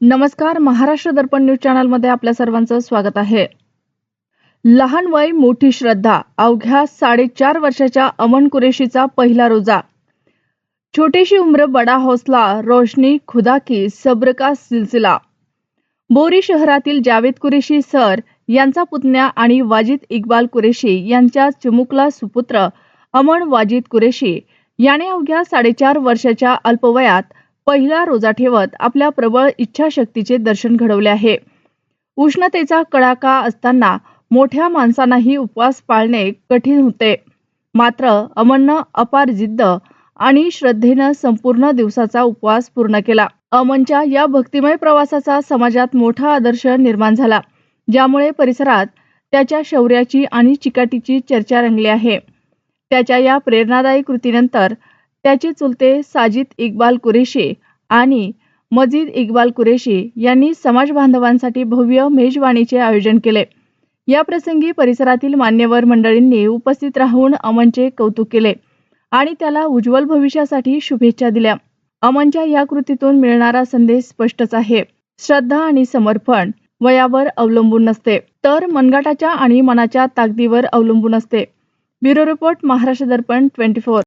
नमस्कार महाराष्ट्र दर्पण न्यूज चॅनलमध्ये आपल्या सर्वांचं स्वागत आहे. लहान वय मोठी श्रद्धा अवघ्या साडेचार वर्षाच्या अमन कुरेशीचा पहिला रोजा. छोटीशी उम्र बडा हौसला रोशनी खुदा की सब्र का सिलसिला. बोरी शहरातील जावेद कुरेशी सर यांचा पुतण्या आणि वाजिद इक्बाल कुरेशी यांच्या चिमुकला सुपुत्र अमन वाजिद कुरेशी याने अवघ्या साडेचार वर्षाच्या अल्पवयात पहिला रोजा ठेवत आपल्या प्रबळ इच्छाशक्तीचे दर्शन घडवले आहे. उष्णतेचा कडाका असताना मोठ्या माणसांनाही उपवास पाळणे कठीण होते. मात्र अमननं अपार जिद्द आणि श्रद्धेनं संपूर्ण दिवसाचा उपवास पूर्ण केला. अमनच्या या भक्तिमय प्रवासाचा समाजात मोठा आदर्श निर्माण झाला ज्यामुळे परिसरात त्याच्या शौर्याची आणि चिकाटीची चर्चा रंगली आहे. त्याच्या या प्रेरणादायी कृतीनंतर त्याचे चुलते साजिद इक्बाल कुरेशी आणि मजीद इक्बाल कुरेशी यांनी समाज बांधवांसाठी भव्य मेजवानीचे आयोजन केले. या प्रसंगी परिसरातील मान्यवर मंडळींनी उपस्थित राहून अमनचे कौतुक केले आणि त्याला उज्ज्वल भविष्यासाठी शुभेच्छा दिल्या. अमनच्या या कृतीतून मिळणारा संदेश स्पष्टच आहे. श्रद्धा आणि समर्पण वयावर अवलंबून नसते. तर मनगाटाच्या आणि मनाच्या ताकदीवर अवलंबून असते. Bureau report Maharashtra Darpan twenty four.